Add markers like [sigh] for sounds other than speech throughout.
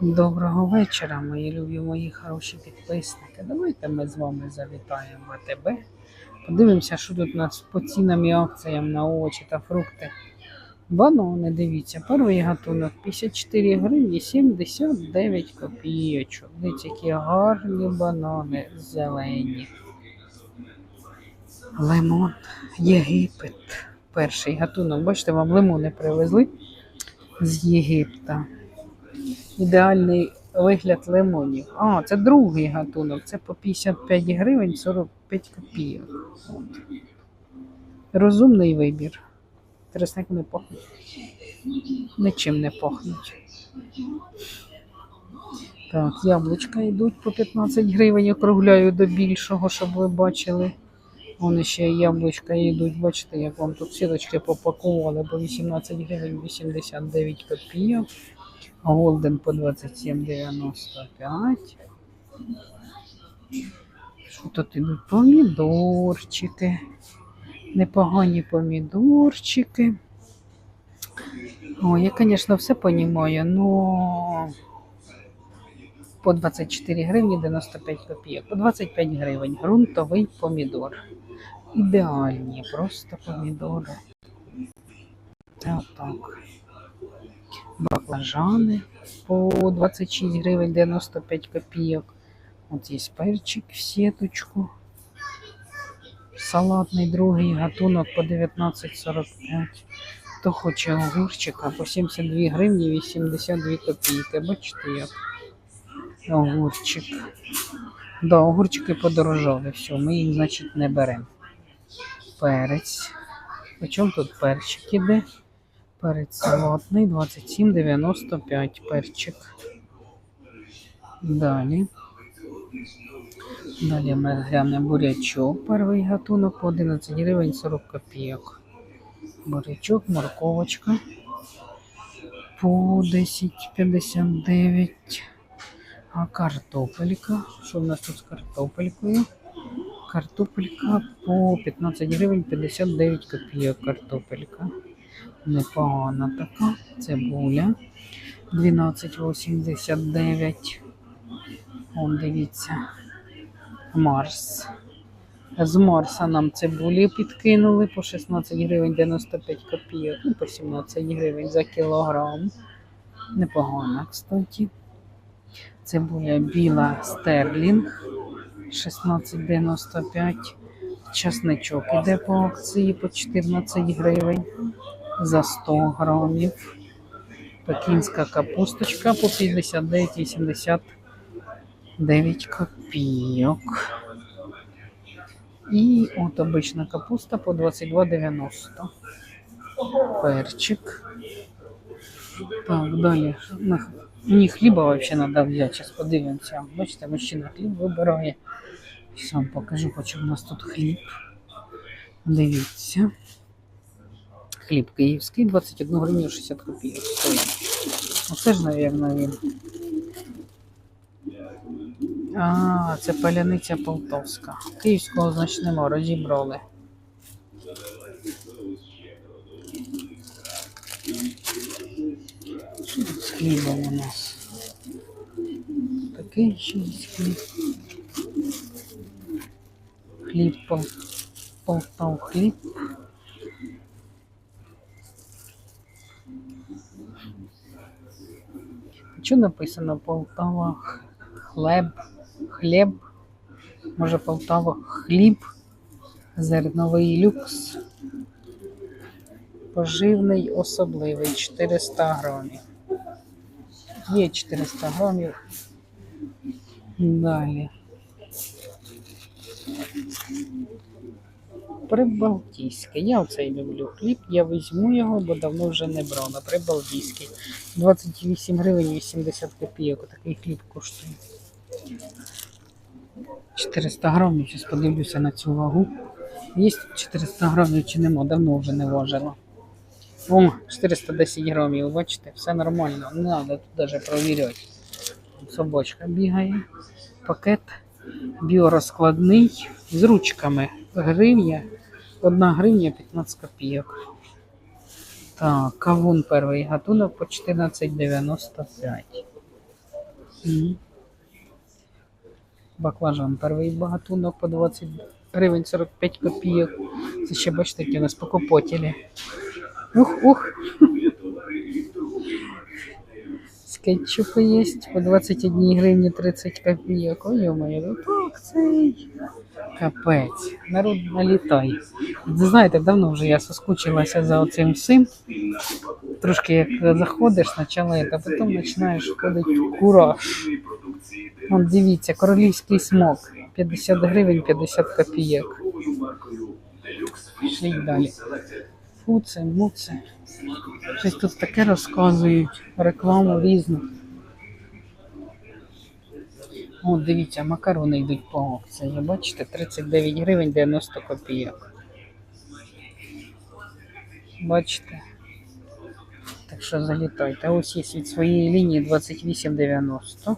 Доброго вечора, мої любі, мої хороші підписники. Давайте ми з вами завітаємо в АТБ. Подивимося, що тут у нас по цінам і акціям на овочі та фрукти. Банани, дивіться, перший гатунок 54 гривні 79 копійочок. Дивіться, які гарні банани зелені. Лимон, Єгипет. Перший гатунок. Бачите, вам лимони привезли з Єгипта. Ідеальний вигляд лимонів. А, це другий гатунок. Це по 55 гривень 45 копійок. Розумний вибір. Тресник не пахнуть. Нічим не пахнуть. Так, яблучка йдуть по 15 гривень, округляю до більшого, щоб ви бачили. Вони ще яблучка йдуть, бачите, як вам тут сіточки попакували по 18 гривень 89 копійок. Голден по 27,95. Що тут ідуть? Помідорчики. Непогані помідорчики. О, я, звісно, все розумію, но по 24 гривні 95 копійок. По 25 гривень. Грунтовий помідор. Ідеальні просто помідори. Отак. Баклажани по 26 гривень 95 копійок. От є перчик в сіточку. Салатний другий гатунок по 19,45. Хто хоче огурчика по 72 гривні 82 копійки. Бачите як? Огурчик. Да, огурчики подорожали. Все, ми їх, значить, не беремо. Перець. По чому тут перчик іде? Перець салатний 27,95 перчик. Далі. Далі ми глянемо бурячок. Перший гатунок по 11 гривень 40 копійок. Бурячок, морковочка по 10,59. А картопелька. Що в нас тут з картопелькою? Картопелька по 15 гривень 59 копійок картопелька. Непогана така. Цибуля 12,89. Вон дивіться. Марс. З Марса нам цибулі підкинули по 16 гривень 95 копійок, ну по 17 гривень за кілограм. Непогана, кстати. Цибуля біла стерлінг 16,95. Часничок іде по акції по 14 гривень за 100 грамів. Пекінська капусточка по 59,89 копійок. І от обична капуста по 22,90. Перчик. Так, далі. Мені хліба взагалі треба взяти. Зараз подивимося. Бачите, мужчина хліб вибирає. Сам покажу, по чому у нас тут хліб. Дивіться. Хліб київський 21 гривню 60 копійок. Оце ж, мабуть, він. А, це паляниця полтавська. Київського, значить, нема, розібрали. З хлібом у нас? Такий ще хліб. Хліб пол... Полтав хліб. Що написано Полтава хлеб, хліб, може Полтава хліб, зерновий люкс, поживний особливий 400 грамів. Є 400 грамів. Далі. Прибалтійське. Я оцей люблю хліб. Я візьму його, бо давно вже не брала. Прибалтійський. 28 гривень 80 копійок. Такий хліб коштує. 400 грамів. Зараз подивлюся на цю вагу. Є 400 грамів чи нема, давно вже не важила. О, 410 грамів, бачите, все нормально. Не треба тут навіть провіряти. Собачка бігає. Пакет біорозкладний з ручками. Гривня. 1 гривня 15 копійок. Так, кавун перший гатунок по 14,95. Мгм. Баклажан перший багатунок по 20 гривень 45 копійок. Це ще бачите, у нас покупателі. Ух, З є по 21 гривні 30 копійок. Ой, моє, ну так цей. Капець. Народ налітай. Знаєте, давно вже я соскучилася за оцим всім. Трошки як заходиш спочатку, а потім починаєш входити в кураж. Вон дивіться, королівський смок. 50 гривень 50 копійок. Далі. Фуце, муце. Щось тут таке розказують, рекламу різну. О, дивіться, макарони йдуть по акції. Бачите, 39 гривень 90 копійок. Бачите? Так що залітайте. Ось є від своєї лінії 28,90.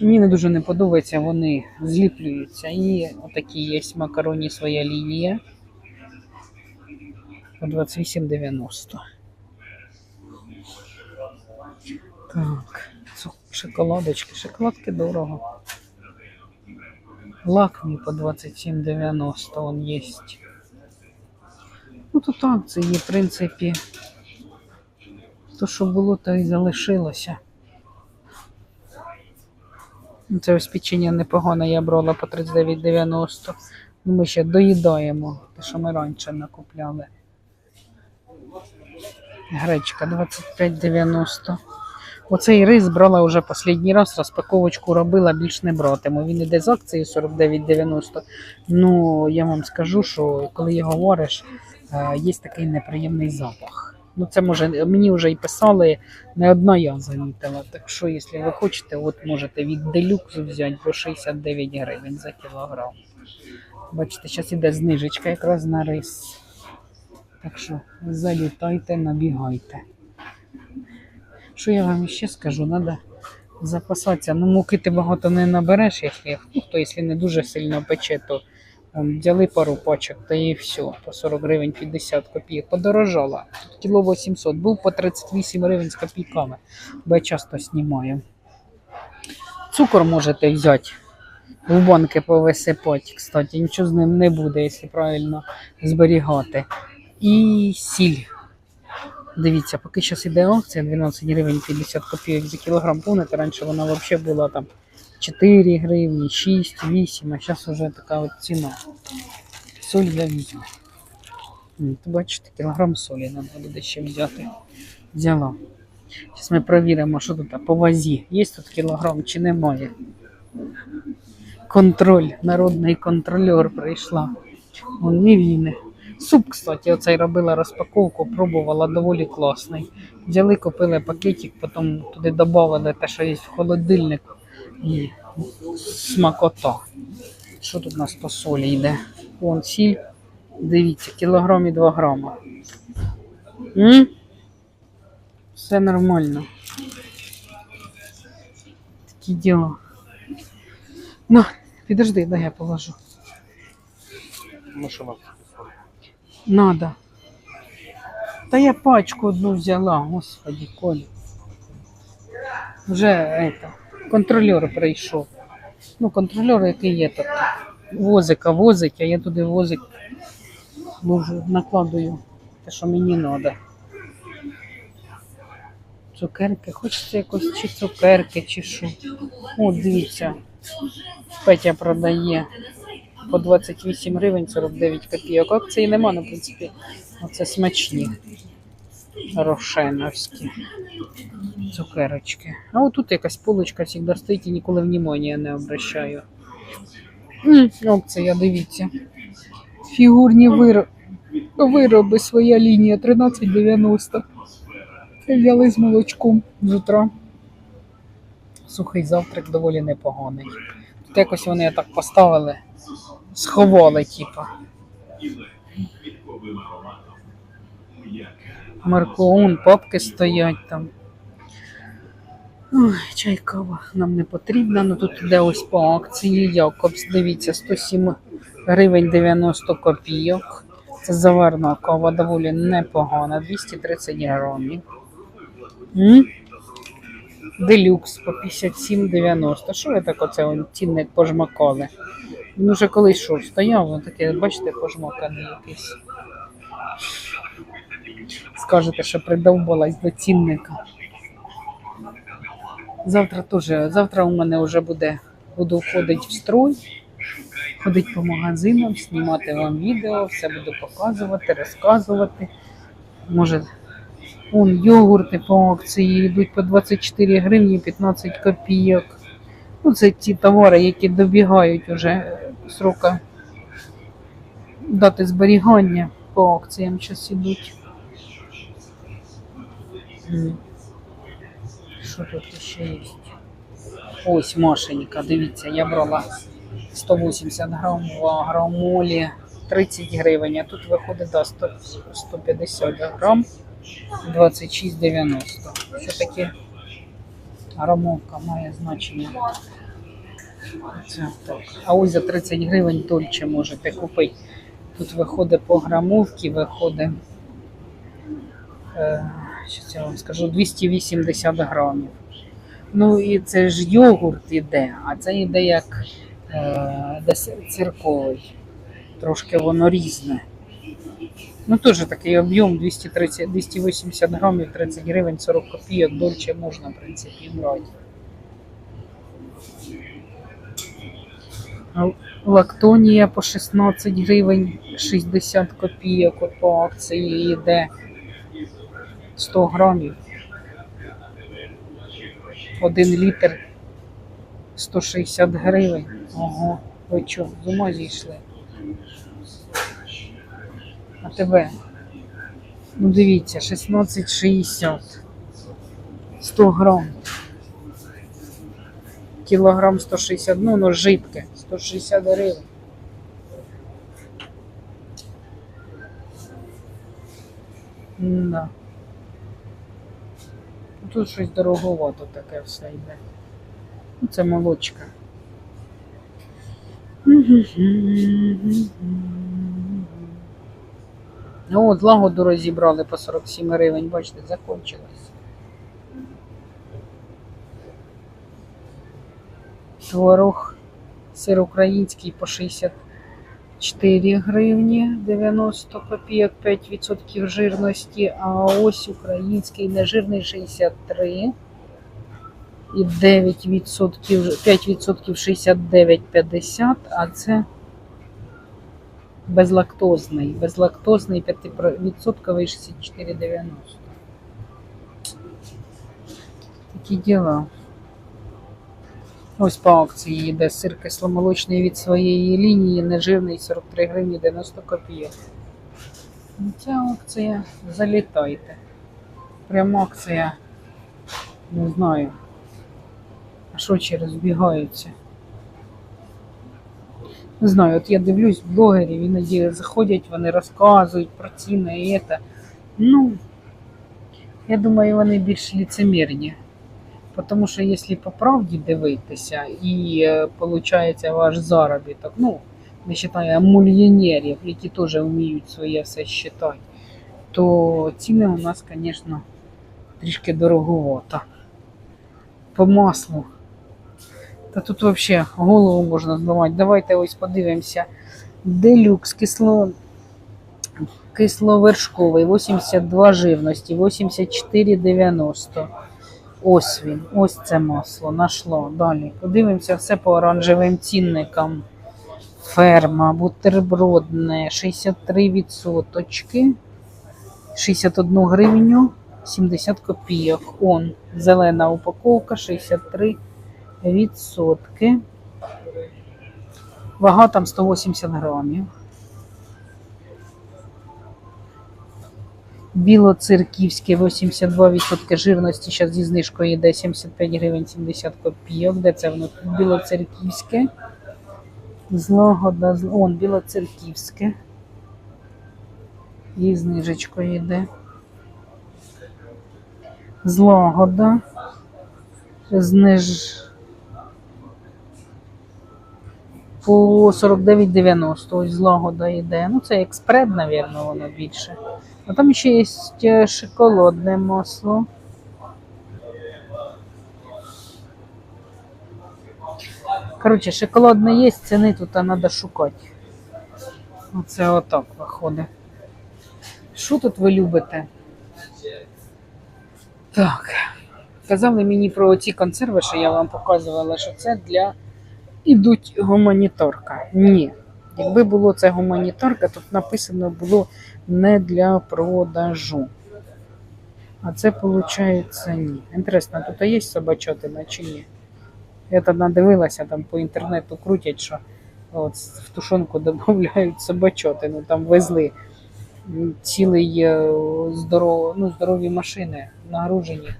Мені не дуже не подобається, вони зліплюються. І отакі є макароні своя лінія. По 28,90. Так, шоколадочки. Шоколадки дорого. Лакмі по 27,90 он є. Ну тут акції, в принципі. То, що було, то і залишилося. Ну, Це ось печення непогане, я брала по 39,90. Ну, Ми ще доїдаємо те, що ми раніше накупляли. Гречка 25,90. Оцей рис брала вже останній раз, розпаковочку робила, більш не братиму. Він іде з акції 49,90. Ну, я вам скажу, що коли його говориш, е, є такий неприємний запах. Ну, це може, мені вже і писали, не одна я замітила. Так що, якщо ви хочете, от можете від делюкс взяти по 69 гривень за кілограм. Бачите, зараз іде знижечка якраз на рис. Так що залітайте, набігайте. Що я вам ще скажу? Треба запасатися. Ну, муки ти багато не набереш, якщо, ну, якщо не дуже сильно пече, то там, взяли пару пачок, та і все. По 40 гривень 50 копійок. Подорожало. Тут кіло 800. Був по 38 гривень з копійками. Бо я часто знімаю. Цукор можете взяти. В банки повисипати, кстати, нічого з ним не буде, якщо правильно зберігати. І сіль. Дивіться, поки зараз іде акція 12 гривень 50 копійок за кілограм. Помните, раніше вона взагалі була там 4 гривні, 6, 8, а зараз вже така от ціна. Соль я візьму. Бачите, кілограм солі треба буде ще взяти. Взяла. Зараз ми перевіримо, що тут по вазі. Є тут кілограм чи немає. Контроль, народний контролер прийшла. Вон мівіни. Суп, кстати, оцей робила розпаковку, пробувала доволі класний. Взяли, купили пакетик, потім туди додали те, що є в холодильнику. І смакота. Що тут у нас по солі йде? Вон сіль. Дивіться, кілограм і 2 грама. М? Все нормально. Такі діла. На, підожди, дай я положу. Машина. Надо. Та я пачку одну взяла, господи, Коля. Вже это, контролер прийшов. Ну, контролер, який є тут. Возика возить, а я туди возик ложу, накладую те, що мені треба. Цукерки, хочеться якось чи цукерки, чи що. О, дивіться. Петя продає по 28 гривень 49 копійок. Акції нема, ну, в принципі, оце смачні. Рошеновські цукерочки. А отут якась полочка завжди стоїть і ніколи внимання не обращаю. Акція, дивіться. Фігурні вироби, вироби своя лінія 13,90. Взяли з молочком з утра. Сухий завтрак доволі непоганий. Тут якось вони так поставили, сховали, типа. Маркоун, папки стоять там. Ой, чай нам не потрібна. Ну тут іде ось по акції. Якобс, дивіться, 107 гривень 90 копійок. Це заварна кава доволі непогана, 230 грамів. М? Делюкс по 57,90. Що ви так оце цінник пожмакали? Він уже колись що, стояв, він таке, бачите, пожмаканий якийсь. Скажете, що придовбалась до цінника. Завтра теж, завтра у мене вже буде, буду входити в строй, ходити по магазинам, знімати вам відео, все буду показувати, розказувати. Може, он йогурти по акції йдуть по 24 гривні 15 копійок. Ну, це ті товари, які добігають уже срока дати зберігання по акціям зараз ідуть. Що тут ще є? Ось Машенька, дивіться, я брала 180 грам в агромолі 30 гривень, а тут виходить да, 100, 150 грам 26,90. Все-таки грамовка має значення. А ось за 30 гривень дольче можете купити. Тут виходить по грамовці, виходить, е, щас я вам скажу, 280 грамів. Ну і це ж йогурт іде, а це йде як е, десь цирковий. Трошки воно різне. Ну теж такий об'єм 280 грамів, 30 гривень, 40 копійок, дольче можна, в принципі, брати. Лактонія по 16 гривень 60 копійок от по акції йде 100 грамів. 1 літр 160 гривень. Ого, ви що, з ума зійшли? А тебе? Ну дивіться, 16,60. 100 грам. Кілограм 160, ну, ну жидке, 160 гривень. Да. Тут щось дороговато таке все йде. Ну, це молочка. Ну, от лагоду розібрали по 47 гривень, бачите, закончилось. Творог, сир український по 64 гривні 90 копійок, 5% жирності, а ось український нежирний 63 і 9%, 5% 69,50, а це безлактозний. Безлактозний 5% 64,90. Такі діла. Ось по акції йде сир кисломолочний від своєї лінії, нежирний 43 гривні 90 копійок. Ну, Ця акція залітайте. Прям акція, не знаю. А що через збігаються? Не знаю, от я дивлюсь блогерів, іноді заходять, вони розказують про ціни і це. Ну, я думаю, вони більш ліцемірні. Тому що якщо по правді дивитися і виходить ваш заробіток, ну, не вважаю мільйонерів, які теж вміють своє все вважати, то ціни у нас, звісно, трішки дороговато. По маслу. Та тут взагалі голову можна зламати. Давайте ось подивимося. Делюкс кисло... кисловершковий, 82 жирності, 84,90. Ось він, ось це масло нашло. Далі. Подивимося все по оранжевим цінникам. Ферма, бутербродне, 63 відсоточки, 61 гривню, 70 копійок. Он, зелена упаковка, 63 відсотки. Вага там 180 грамів. Білоцерківське 82% жирності. Зараз зі знижкою йде 75 гривень 70 копійок. Де це воно? тут? Білоцерківське. Злагода. Он, білоцерківське. Зі знижечкою йде. Злагода. Зниж. по 49,90 ось злагода йде. Ну, це як спред, мабуть, воно більше. А там ще є е, шоколадне масло. Коротше, шоколадне є, ціни тут треба шукати. Оце отак виходить. Що тут ви любите? Так. Казали мені про ці консерви, що я вам показувала, що це для ідуть гуманітарка. Ні. Якби було це гуманітарка, тут написано було не для продажу. А це виходить ні. Інтересно, тут є собачатина чи ні? Я тоді надивилася, там по інтернету крутять, що от в тушонку [laughs] додають собачотину, там везли цілий здорово, ну, здорові машини нагружені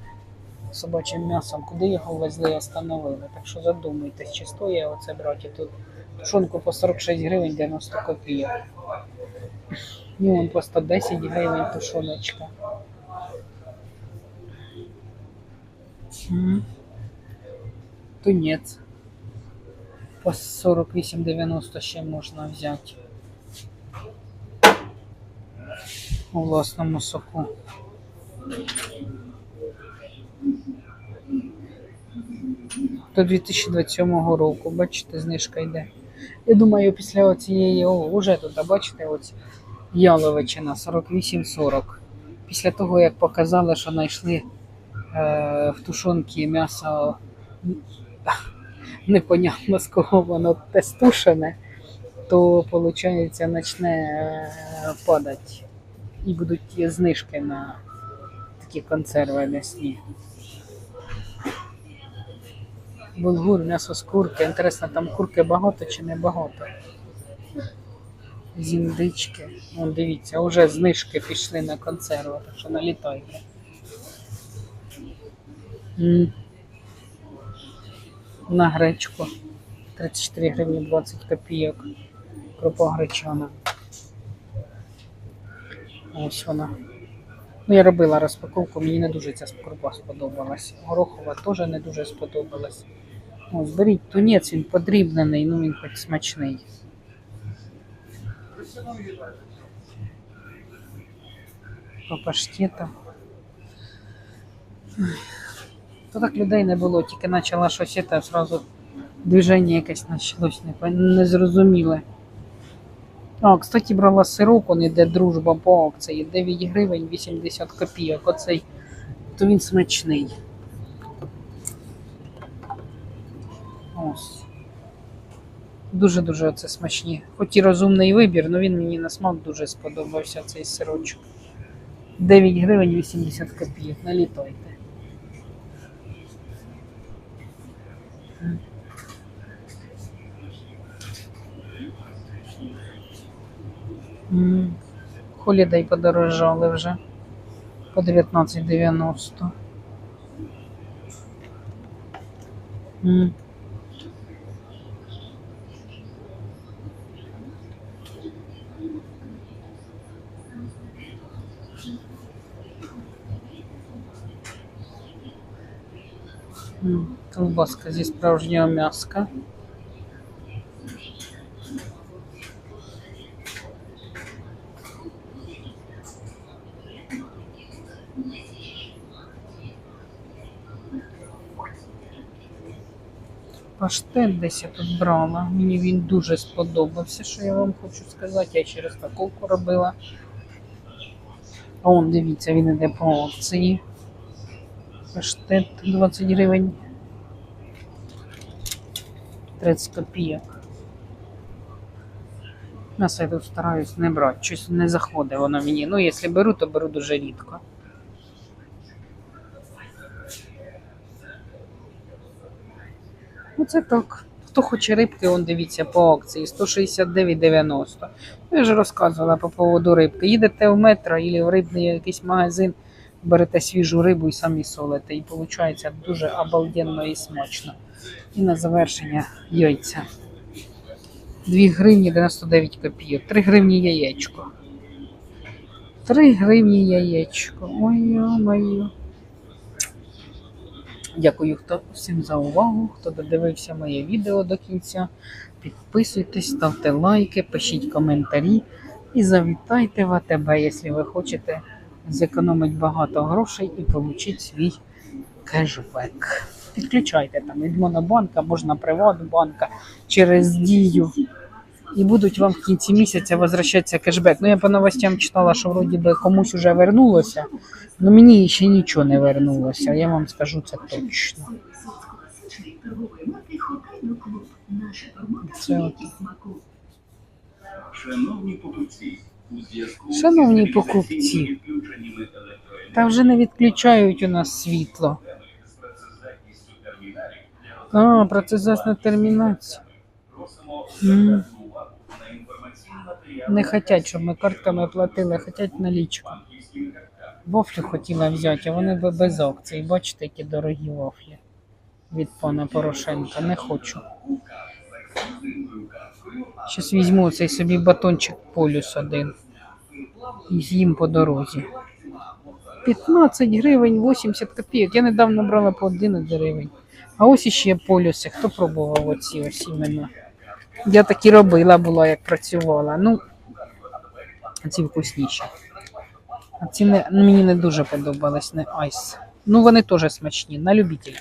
собачим м'ясом. Куди його везли, остановили. Так що задумайтесь, чи стоїть оце брати тут тушонку по 46 гривень 90 копійок. Ні, вон по 110 гривень тушоночка. Тунець. По 48,90 ще можна взяти. У власному соку. До 2027 року, бачите, знижка йде. Я думаю, після цієї, о, уже тут, бачите, ось яловичина 48,40. Після того, як показали, що знайшли е, в тушонці м'ясо [laughs] непонятно з кого воно тестушене, то виходить почне е, падати. І будуть знижки на такі консерви м'ясні. Булгур, м'ясо з курки. Інтересно, там курки багато чи не багато. З індички. Вон дивіться, вже знижки пішли на консерви, так що налітайте. На гречку 34 гривні 20 копійок. Крупа гречана. Ось вона. Ну, я робила розпаковку, мені не дуже ця крупа сподобалась. Горохова теж не дуже сподобалась. Ось, беріть тунець, він подрібнений, ну він хоч смачний. По паштету. Ой. То так людей не було, тільки почала щось це, одразу движення якесь почалось незрозуміле. А, кстати, брала сирок, он іде дружба по акції. 9 гривень 80 копійок. Оцей, то він смачний. Ось. Дуже-дуже оце смачні. Хоч і розумний вибір, але він мені на смак дуже сподобався цей сирочок. 9 гривень 80 копійок. Налітайте. Холідей подорожали вже по 19,90. Колбаска зі справжнього м'яска. Паштет десь я тут брала. Мені він дуже сподобався, що я вам хочу сказати. Я через таковку робила. А он, дивіться, він іде по акції. Паштет 20 гривень. 30 копійок. М'ясо я стараюсь не брати. Щось не заходить воно мені. Ну, якщо беру, то беру дуже рідко. Ну, це так. Хто хоче рибки, он дивіться по акції 169,90. Я вже розказувала по поводу рибки. Їдете в метро або в рибний якийсь магазин, берете свіжу рибу і самі солите. І виходить дуже обалденно і смачно. І на завершення яйця. 2 гривні 99 копійок. 3 гривні яєчко. 3 гривні яєчко. Ой, моє. Дякую хто, всім за увагу, хто додивився моє відео до кінця. Підписуйтесь, ставте лайки, пишіть коментарі і завітайте в АТБ, якщо ви хочете зекономити багато грошей і отримати свій кешбек. підключайте там від Монобанка, можна Приватбанка через Дію. І будуть вам в кінці місяця возвращатися кешбек. Ну, я по новостям читала, що вроді би комусь вже вернулося, але мені ще нічого не вернулося, я вам скажу це точно. Це от. Покупці, Шановні покупці. Та вже не відключають у нас світло. А, процесна термінація. М. Не хочуть, щоб ми картками платили, хочуть налічку. карткам. Хотіла взяти, а вони би без акцій. Бачите, які дорогі вафлі від пана Порошенка. Не хочу. Щас візьму цей собі батончик полюс один. І з'їм по дорозі. 15 гривень 80 копійок. Я недавно брала по 11 гривень. А ось іще полюси. Хто пробував оці ось іменно? Я такі робила була, як працювала. Ну, ці вкусніші. А ці не, ну, мені не дуже подобались, не айс. Ну, вони теж смачні, на любителя.